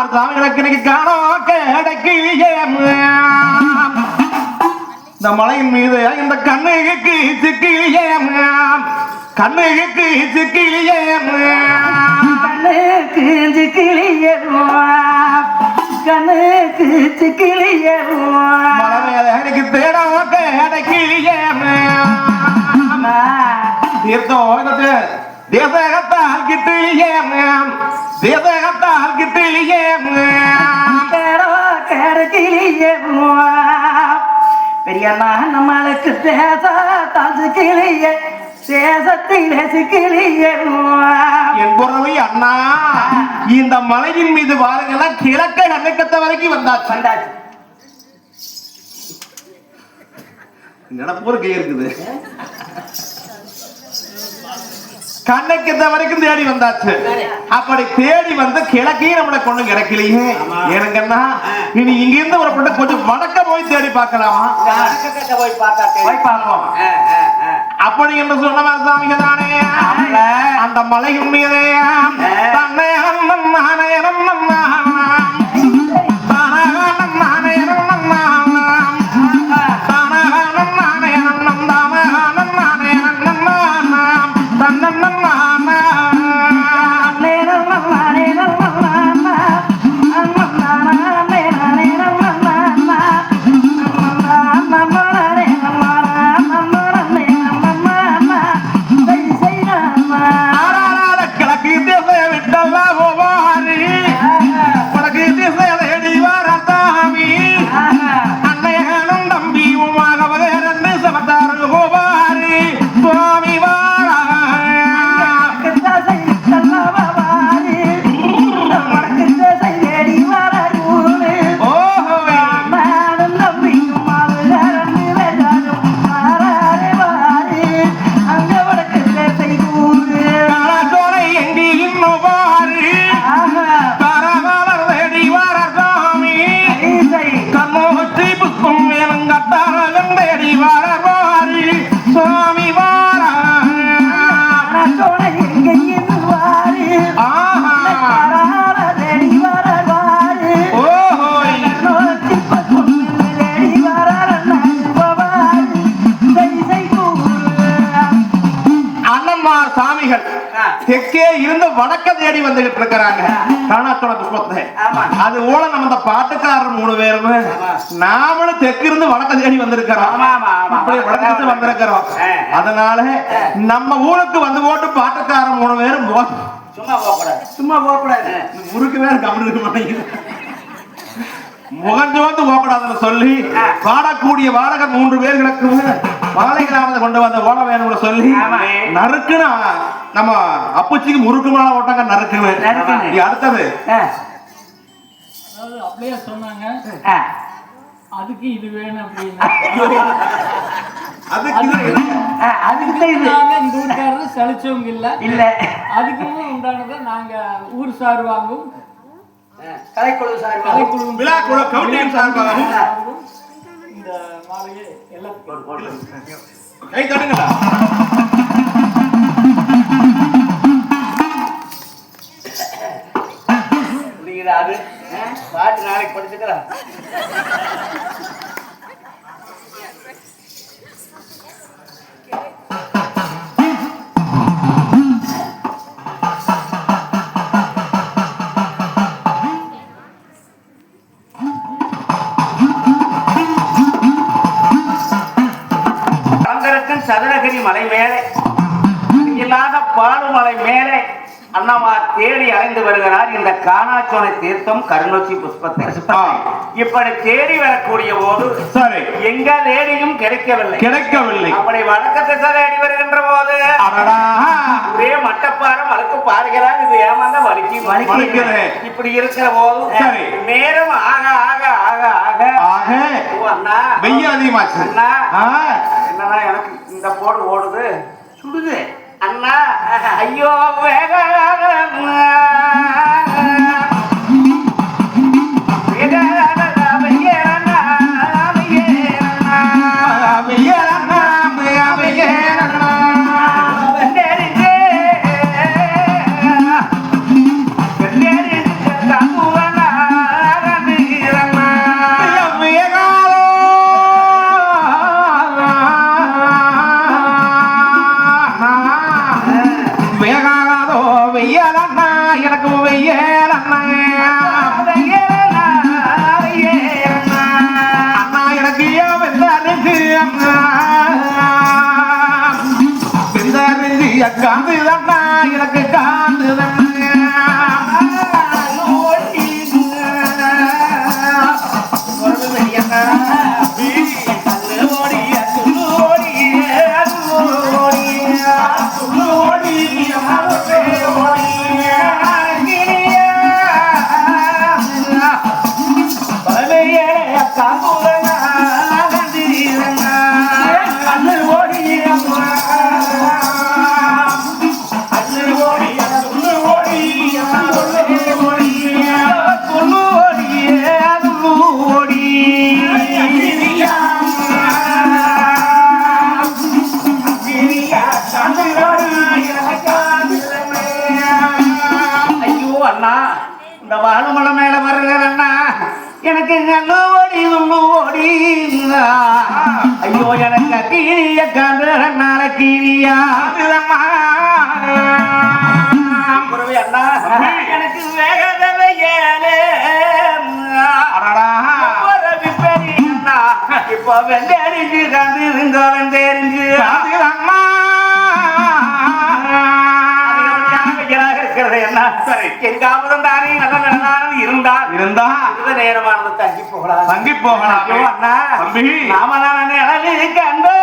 அண்ணமார் சாமிகளுக்கு இன்னைக்கு காணோம் இந்த மலையின் மீது இந்த கண்ணுக்கு சிக்கிலியே கண்ணுக்கு சிக்கிலியே கண்ணுக்கு சிக்கிலியருவா கண்ணுக்கு சிக்கிலியருவா மலை மேல எனக்கு தேடம் கிடைக்கலையே தீர்த்தம் தேசகத்தால் கிட்டிலியே தேசகத்தால் கிட்டிலியே கேடோ கேடக்கிலியருவா பெரியம்மா நம்மளுக்கு பேச தசுக்கிலிய சேசத்திலே சிக்கிலியருவா என் குறவை அண்ணா இந்த மலையின் மீது பாருங்களா கிழக்க கண்ணுக்கத்த வரைக்கும் வந்தாச்சு. வந்தாச்சு. நினப்பூர் கை இருக்குது. கண்ணுக்கத்த வரைக்கும் தேடி வந்தாச்சு. அப்படி தேடி வந்து கிழக்கையும் நம்மளை கொண்டு கிடைக்கலையே எனக்குன்னா இனி இங்க இருந்து ஒரு பொண்ணு கொஞ்சம் வடக்க போய் தேடி பார்க்கலாமா? போய் பார்ப்போம். அப்படி என்று சொன்ன சாமிங்க தானே அந்த மலையின் மீதே தன்னை தேடி வந்துகிட்டு இருக்கிறாங்க. காணாத்தோட ஆமா. அது போல நம்ம இந்த பாட்டுக்காரர் மூணு பேரும் நாமளும் தெற்கு இருந்து வடக்க தேடி வந்திருக்கிறோம். இப்படி வடக்கு வந்திருக்கிறோம். அதனால நம்ம ஊருக்கு வந்து போட்டு பாட்டுக்காரர் மூணு பேரும் சும்மா போகக்கூடாது. சும்மா போகக்கூடாது. முறுக்கு வேற கவனம் இருக்க மாட்டேங்குது முகஞ்சு வந்து போகக்கூடாதுன்னு சொல்லி பாடக்கூடிய வாடகர் மூன்று பேர்களுக்கு மாலைகளானது கொண்டு வந்த ஓட வேணும்னு சொல்லி ஆமா. நம்ம அப்புச்சிக்கு முறுக்கு மேல ஓட்டாங்க நறுக்குன்னு. இங்க அடுத்தது. அதாவது அப்படியே சொன்னாங்க. அதுக்கு இது வேணும் அப்படின்னா. சலிச்சவங்க இல்ல. இல்ல. அதுக்குமே உண்டானதை நாங்க ஊர் சார்பாகவும் கலைக்குழு சார் கலைக்குழு விழா குழு கமிட்டியின் சார்பாகவும் இந்த மாலையை கை தட்டுங்கடா புரியுதா அது? பாட்டு நாளைக்கு படிச்சுக்கலாம். சதுரகிரி மலை மேலே இல்லாத பாலுமலை மேலே அண்ணாமார் தேடி அலைந்து வருகிறார். இந்த காணாச்சோலை தீர்த்தம் கருணொச்சி புஷ்பத்தை. இப்படி தேடி வரக்கூடிய போது சரி. எங்க தேடியும் கிடைக்கவில்லை. கிடைக்கவில்லை. அப்படி வடக்கு திசை தேடி வருகின்ற போது ஒரே மட்டப்பாறை மறுக்கு பாருகிறார் இது ஏமாந்த வலிக்கு வலிக்குது. இப்படி இருக்கிற போது. நேரம் ஆக ஆக ஆக ஆக. ஆக. அண்ணா. வெய்ய அதிகமாச்சு அண்ணா. என்னடா எனக்கு இந்த போடு ஓடுது. சுடுது. அண்ணா ஐயோ வேக ஐயோ இப்போ வெள்ளரிஞ்சு கண்டு இருந்தவன் தெரிஞ்சு இருக்கிறது என்ன சரி. எங்காவதும் தானே நல்ல இருந்தால். இருந்தா. இந்த நேரமானது தங்கி போகலாம். தங்கி போகலாம். அண்ணா. தம்பி. நாம தான நிழலு கண்டோ.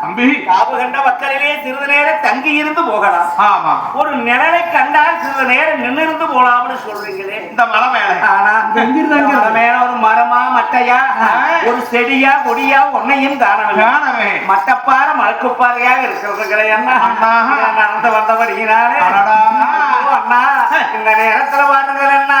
தம்பி. காவு கண்ட மக்களிலே சிறிது நேரம் தங்கி இருந்து போகலாம். ஆமா. ஒரு நிழலை கண்டால் சிறிது நேரம் நின்னிருந்து போலாம்னு சொல்றீங்களே. இந்த மலை மேல. ஆனா? மலை மேல ஒரு மரமா மட்டையா ஒரு செடியா கொடியா ஒன்னையும் காணவில்லை. காணவே. மட்டப்பாற மலக்குப்பாறையாக இருக்கிறதுகளை என்ன. நடந்து. ஐயோ, அண்ணா இந்த நேரத்துல பாருங்கள் அண்ணா.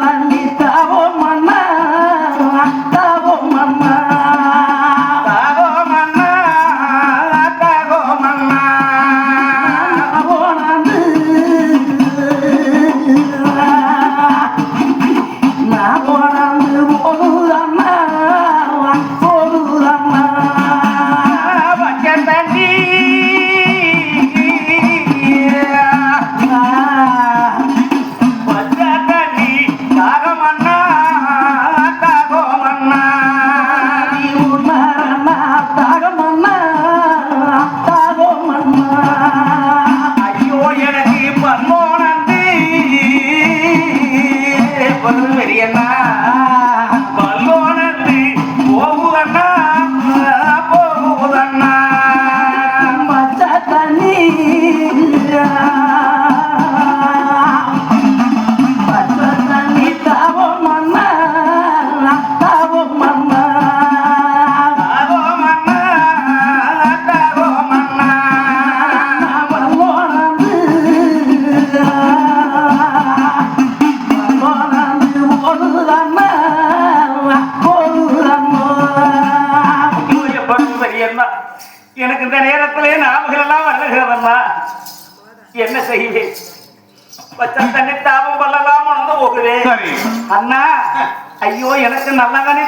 ஐயோ எனக்கு நல்ல தண்ணி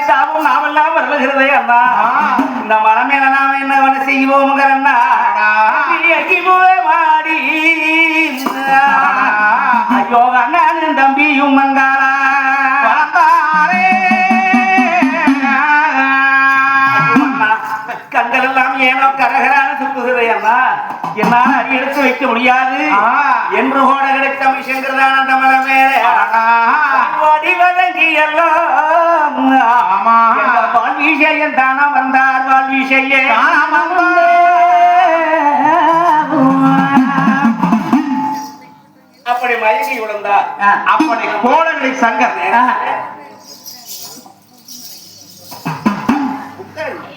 நாமெல்லாம் வருகிறதே அண்ணா இந்த மனமேல நாம என்ன செய்வோம் அண்ணா மாடி. ஐயோ அண்ணன் தம்பியும் மங்காளா எல்லாம் ஏனோ சுத்துகிறதே அண்ணா என்னால் அடி எடுத்து வைக்க முடியாது. என்று கூட கிடைத்த மிஷங்கிறதான அந்த மரம் மேலே. ஆ. ஓடி வதங்கி எல்லாம் ஆமா. வாழ்வீசையன் தானா வந்தார் வாழ்வீசையே அப்படி மயங்கி விழுந்தார். அப்படி கோடங்களை சங்கர்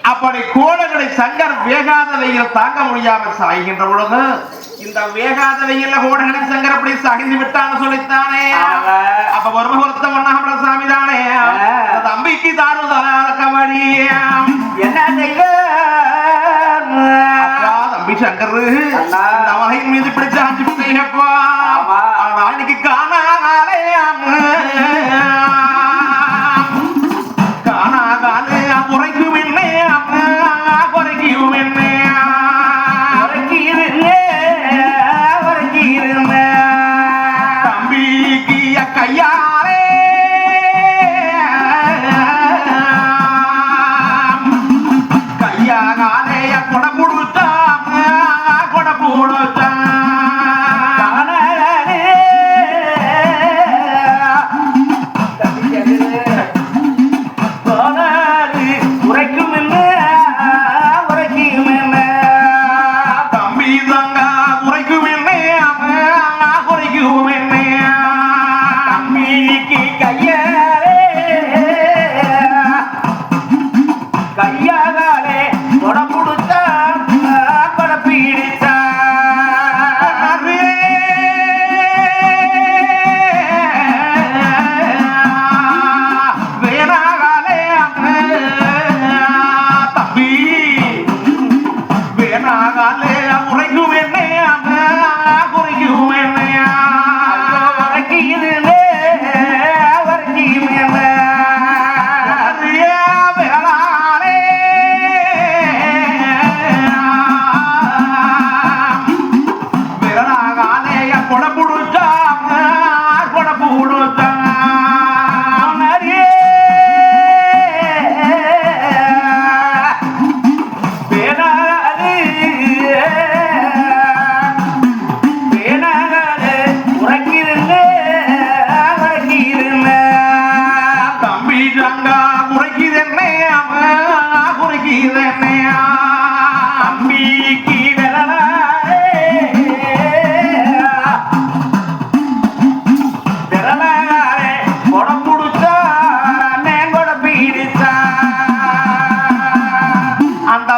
அப்படி கோடங்களை சங்கர் வேகாத வெயில் தாங்க முடியாமல் சாய்கின்ற பொழுது இந்த வேகாத வெயில்ல கோடங்களை சங்கர் அப்படி சாய்ந்து விட்டான்னு சொல்லித்தானே. அப்ப ஒரு ஒருத்த ஒன்னாமல சாமி தானே. தம்பிக்கு கபடி என்ன தம்பி சங்கர். இந்த மீது பிடிச்சு ஆச்சு விட்டீங்கப்பா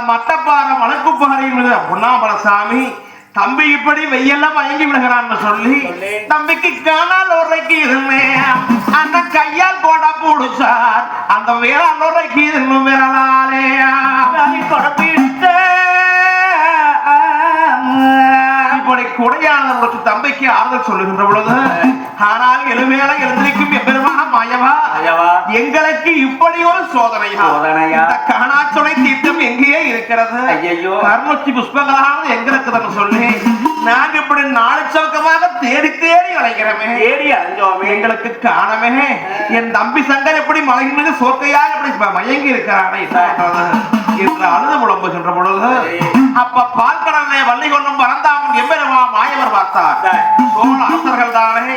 மட்டப்பாறை மலக்குப்பாறையில் பொன்னாமல சாமி தம்பி இப்படி வெய்யெல்லாம் மயங்கி விடுகிறான்னு சொல்லி தம்பிக்கு காணால் உரைக்கு இருந்தேன் அந்த கையால் போட புடிச்சார் அந்த வேளாண் உரைக்கு கொடை பீடித்தா இப்படி குடையானவர்களுக்கு தம்பிக்கு ஆறுதல் சொல்லுகின்ற பொழுது ஆனால் எழுவேளை எழுந்திருக்கும் எம்பெருமான மாயவா. எங்களுக்கு இப்படி ஒரு சோதனையா? சோதனையா? இந்த காணாச்சொலை தீர்த்தம் எங்கேயே இருக்கிறது? ஐயையோ. கருணச்சி புஷ்பங்களானது எங்க இருக்குதுன்னு சொல்லி. நாங்க இப்படி நாலு சவுக்கமாக தேடி தேடி அழைக்கிறோமே ஏறி அலைஞ்சோமே. எங்களுக்கு காணமே. என் தம்பி சங்கர் எப்படி மலையின் மீது சோக்கையாக எப்படி மயங்கி இருக்கிறானே? என்று அழுது புலம்புகின்ற பொழுது அப்ப பால்கடலே வள்ளி கொள்ளும் பரந்தாமன் எம்பெருமா மாயவர் பார்த்தார். சோழ அரசர்கள் தானே.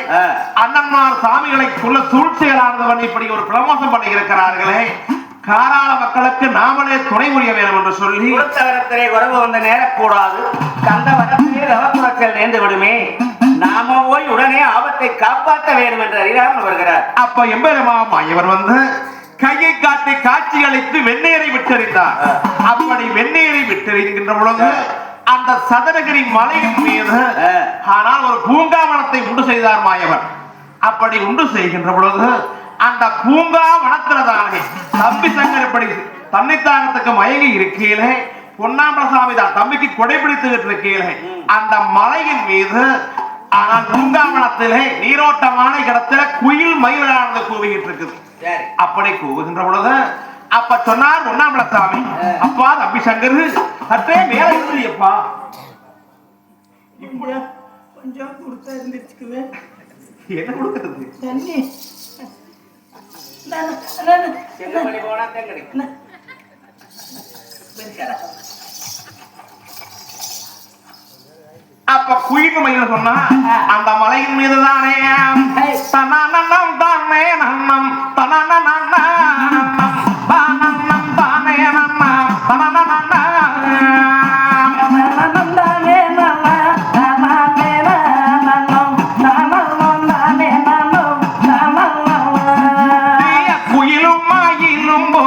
அண்ணன்மார் சாமிகளை சொல்ல சூழ்ச்சிகளானவன் இப்படி ஒரு பிரமோசம் பண்ணி இருக்கிறார்களே காராள மக்களுக்கு நாமளே துணை புரிய வேண்டும் என்று சொல்லி குருத்தகரத்திலே உறவு வந்து நேரக்கூடாது. கந்த வரத்திலே நேர்ந்து விடுமே. நாம போய் உடனே ஆபத்தை காப்பாற்ற வேண்டும் என்று அறியாமல் வருகிறார். அப்ப எம்பெருமா மாயவர் வந்து கையை காட்டி காட்சி அளித்து வெந்நீரை விட்டறிந்தார். அப்படி வெந்நீரை விட்டறிகின்ற பொழுது அந்த சதனகிரி மலையின் மீது. ஆனால் ஒரு பூங்காவனத்தை உண்டு செய்தார் மாயவர் அப்படி உண்டு செய்கின்ற பொழுது அந்த பூங்கா வனத்தில்தானே தம்பி சங்கர் இப்படி தன்னைத்தாகத்துக்கு மயங்கி இருக்கையிலே பொன்னாம்பலசாமி தான் தம்பிக்கு கொடைபிடித்துக்கிட்டு இருக்கையிலே அந்த மலையின் மீது ஆனால் பூங்காவனத்திலே நீரோட்டமான இடத்துல குயில் மயிலானது கூவிக்கிட்டு இருக்குது. அப்படி கூவுகின்ற பொழுது அப்ப சொன்னார் பொன்னாம்பலசாமி அப்பா தம்பி சங்கர் சற்றே மேல இருந்தியப்பா கொஞ்சம் கொஞ்சம் கொடுத்தா இருந்துச்சுக்குவேன் என்ன கொடுக்கிறது? தண்ணி. தான் அப்ப குயில் மயில் சொன்னா அந்த மலையின் மீது தானே தனநன்னம் தானே நன்னம் தனநன்னம் தானன்னம் குயிலும் மயிலும் போ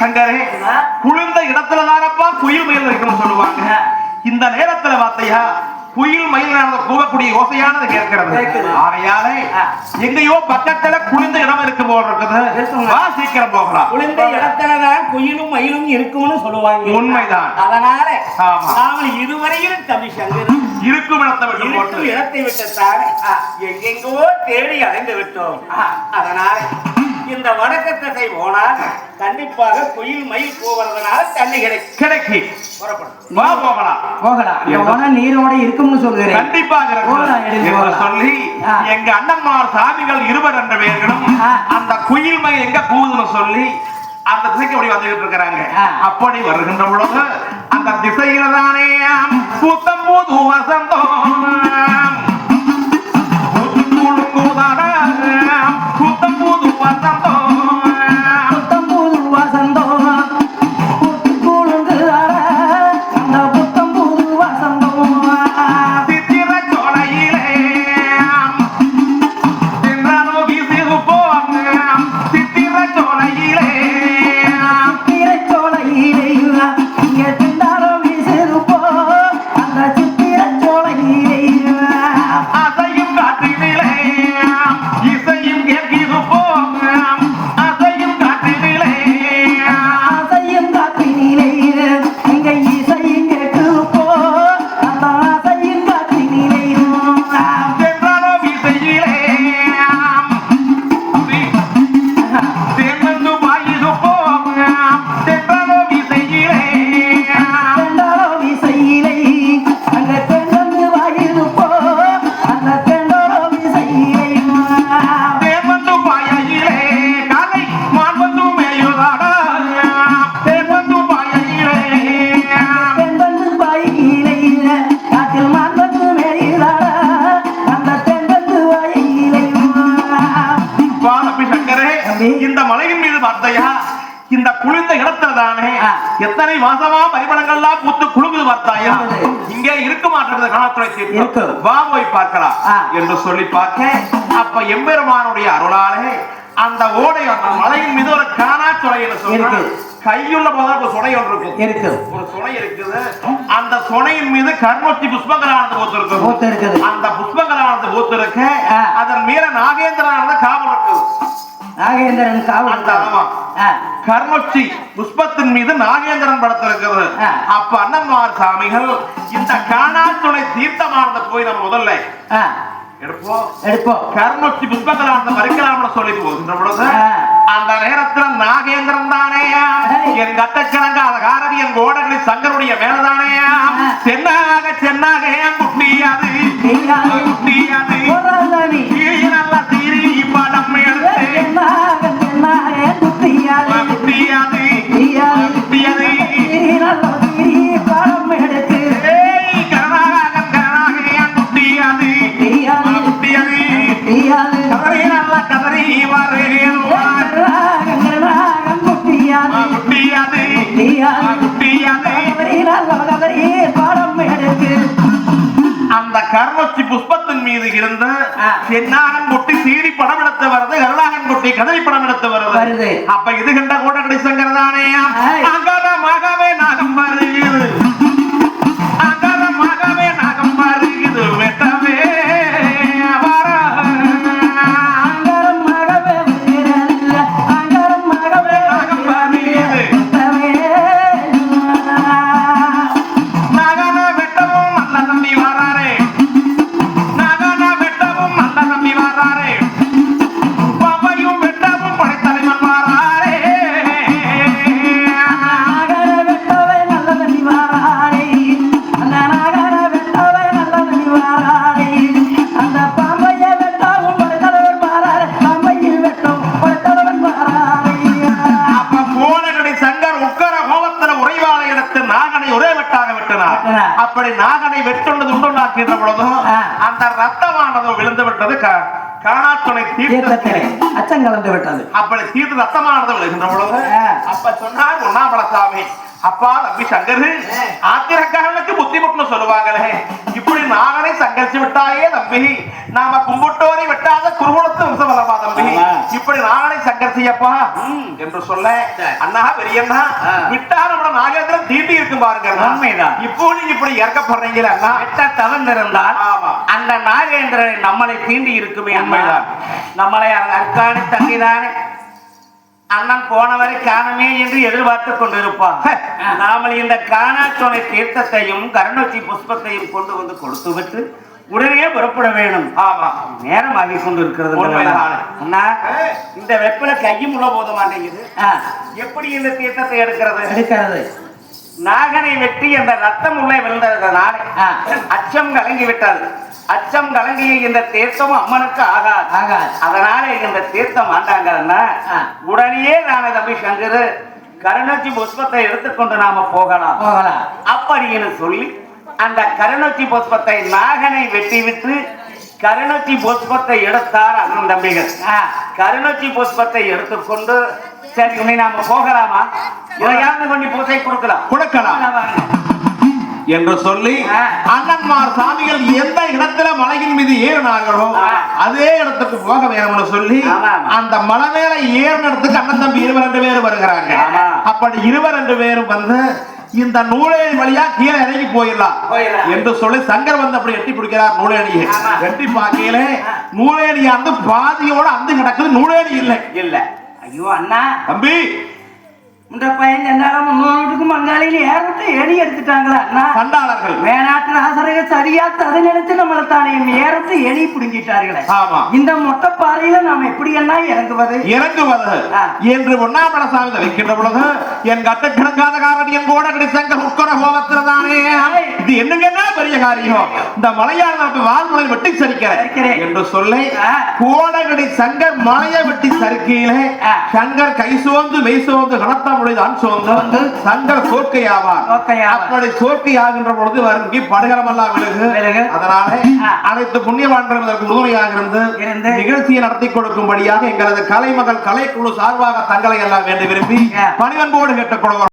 சங்கரே குளிர்ந்த இடத்துல தானப்பா குயில் மயில் இருக்கணும்னு சொல்லுவாங்க. இந்த நேரத்துல பார்த்தையா குயில் மயில் கூவக்கூடிய யோசையானது கேட்கிறது. ஆகையாலே எங்கேயோ பக்கத்துல குளிர்ந்த இடம் இருக்கு போல் இருக்குது. வா சீக்கிரம் போகலாம். குளிர்ந்த இடத்துலதான் குயிலும் மயிலும் இருக்கும்னு சொல்லுவாங்க. உண்மைதான். அதனால. நாம இதுவரையிலும் தம்பி சங்கர். இருக்கும் இடத்தை விட்டு இருக்கும் இடத்தை விட்டுத்தானே எங்கெங்கோ தேடி அடைந்து விட்டோம். அதனால இந்த வடக்கு திசை போனால் கண்டிப்பாக குயில் மயில் போவதனால தண்ணி கிடைக்கும். கிடைக்கு. புறப்படும் வா போகலாம். போகலாம். இங்க போனா நீரோட இருக்கும்னு சொல்கிறேன் கண்டிப்பாக. சொல்லி. எங்க அண்ணன்மார் சாமிகள் இருவர் என்ற பெயர்களும். அந்த குயில் மயில் எங்க கூவுதுன்னு சொல்லி அந்த திசைக்கு அப்படி வந்துகிட்டு இருக்கிறாங்க. அப்படி வருகின்ற பொழுது அந்த திசையில தானே புத்தம் புது வசந்தம் காணத்துறை இருக்கு. தீர்த்தம் வா போய் பார்க்கலாம். என்று சொல்லி பார்க்க அப்ப எம்பெருமானுடைய அருளாலே அந்த ஓடை அந்த மலையின் மீது ஒரு காணா சுனை என்று. கையுள்ள போதான் ஒரு சுனை ஒன்று இருக்கும் இருக்கு ஒரு சுனை இருக்குது அந்த சுனையின் மீது கர்மத்தி புஷ்பங்களானது பூத்து இருக்குது பூத்து இருக்குது. அந்த புஷ்பங்களானது பூத்து இருக்கு ஆ. அதன் மேல நாகேந்திரனானது காவல் இருக்குது நாகேந்திரன். ஆ, கர்மச்சி புஷ்பத்தின் மீது நாகேந்திரன் படத்தில் இருக்கிறது ஆ. அப்ப அண்ணன்மார் சாமிகள் இந்த காணா துணை தீர்த்தமானது போய் நம்ம முதல்ல எடுப்போம். எடுப்போம். புஷ்பங்களானது மறிக்கலாம்னு சொல்லி போகின்ற பொழுது. அந்த நேரத்துல நாகேந்திரன் தானே? என் கட்டக்கணங்க அந்த காரடி என் கோடகளி சங்கருடைய மேலதானே? சென்னாக சென்னாக. குட்டியாது இருந்த ஆ. சென்னாகன் குட்டி சீரி படம் எடுத்து வருது கருணாகன் குட்டி கதறி படம் எடுத்து வருது. அப்ப இது கண்ட கூட கிடைசங்கரதானே தீர்த்தத்திலே அச்சம் கலந்து விட்டது அப்படி தீர்த்து ரத்தமானது விழுகின்ற பொழுது. அப்ப சொன்னார் உண்ணாமலசாமி அப்பா தம்பி சங்கரு ஆத்திரக்காரனுக்கு புத்திமுட்டுன்னு சொல்லுவாங்களே இப்படி நாகனை சங்கரிச்சு விட்டாயே தம்பி நாம கும்பிட்டோரை வெட்டாத குருகுலத்து வம்சமல்லமா தம்பி. இப்படி நாகனை சங்கரிச்சியப்பா என்று சொல்ல. அண்ணா பெரியண்ணா. விட்டா நம்ம நாகேந்திரன் தீட்டி இருக்கும் பாருங்க. உண்மைதான். இப்போ நீங்க இப்படி இறக்கப்படுறீங்களா அண்ணா வெட்ட தவந்திருந்தால் ஆமா. அந்த நாகேந்திரனை நம்மளை தீண்டி இருக்குமே. உண்மைதான். நம்மளை அற்காணி தங்கிதானே அண்ணன் போனவரை காணமே என்று எதிர்பார்த்து கொண்டிருப்பான். நாமல் இந்த காணாச்சோனை தீர்த்தத்தையும் கருணச்சி புஷ்பத்தையும் கொண்டு வந்து கொடுத்து விட்டு உடனே புறப்பட வேணும் ஆமா நேரம் ஆகி கொண்டு இருக்கிறது. அண்ணா. இந்த வெப்பில கையும் உள்ள போத மாட்டேங்குது எப்படி இந்த தீர்த்தத்தை எடுக்கிறது எடுக்கிறது நாகனை வெட்டி அந்த ரத்தம் உள்ளே விழுந்ததனால். அச்சம் கலங்கி விட்டது அச்சம் கலங்கிய இந்த தீர்த்தம் அம்மனுக்கு ஆகாது ஆகாது. அதனால இந்த தீர்த்தம் ஆண்டாங்கன்னா. உடனே நான தம்பி சங்கரு கருணச்சி புஷ்பத்தை எடுத்துக்கொண்டு நாம போகலாம் போகலாம் அப்படின்னு சொல்லி அந்த கருணச்சி புஷ்பத்தை நாகனை வெட்டி விட்டு கருணச்சி புஷ்பத்தை எடுத்தார் அண்ணன் தம்பிகள் கருணச்சி புஷ்பத்தை எடுத்துக்கொண்டு சரி உன்னை நாம போகலாமா இதையாவது கொண்டு பூசை கொடுக்கலாம் கொடுக்கலாம் என்று சொல்லி. அண்ணன்மார் சாமிகள் எந்த இடத்துல மலையின் மீது ஏறினார்களோ. அதே இடத்துக்கு போக வேணும்னு சொல்லி. அந்த மலை மேல ஏறின இடத்துக்கு அண்ணன் தம்பி இருவர் ரெண்டு பேரும் வருகிறாங்க. அப்படி இருவர் ரெண்டு பேரும் வந்து இந்த நூலேணி வழியா கீழே இறங்கி போயிடலாம். என்று சொல்லி சங்கர் வந்து அப்படி எட்டி பிடிக்கிறார் நூலேணியை. எட்டி பார்க்கையில நூலேணியாந்து பாதியோட அந்து கிடக்குது நூலேணி இல்லை இல்ல ஐயோ அண்ணா. தம்பி. இந்த பையன் என்னாலும் முன்னோட்டுக்கு மங்காளியில ஏறத்து எடி எடுத்துட்டாங்களா அண்ணா? சண்டாளர்கள். வேணாட்டு ஆசரைகள் சரியா ததை நினைத்து நம்மளை தானே ஏறத்து எலி பிடுங்கிட்டார்களே. ஆமா. இந்த மொட்டை பாறையில நாம் எப்படி என்ன இறங்குவது? இறங்குவது. என்று ஒன்னாமல சாமி வைக்கின்ற பொழுது என் கட்ட கிடக்காத காரணம் என் கூட கிடைச்சங்க உட்கர கோபத்தில்தானே இது என்னங்கன்னா பெரிய காரியம் இந்த மலையாள நாட்டு வாழ்முறை வெட்டி சரிக்கிறேன் சரிக்கிறேன். என்று சொல்லி ஆ. கோடகடி சங்கர் மலையை வெட்டி சரிக்கையிலே ஆ. சங்கர் கை சோர்ந்து மெய் சோர்ந்து கனத்த மொழிதான் சோர்ந்து சங்கர் சோர்க்கையாவார் சோர்க்கையாவார். அப்படி சோர்க்கை ஆகின்ற பொழுது வருங்கி படுகரமெல்லாம் விழுகு. அதனால. அனைத்து புண்ணியவான்கள் இதற்கு உறுதுணையாக இருந்து. நிகழ்ச்சியை நடத்தி கொடுக்கும்படியாக எங்களது கலைமகள் கலைக்குழு சார்பாக தங்களை எல்லாம் வேண்டி விரும்பி. பணிவன்போடு கேட்டுக்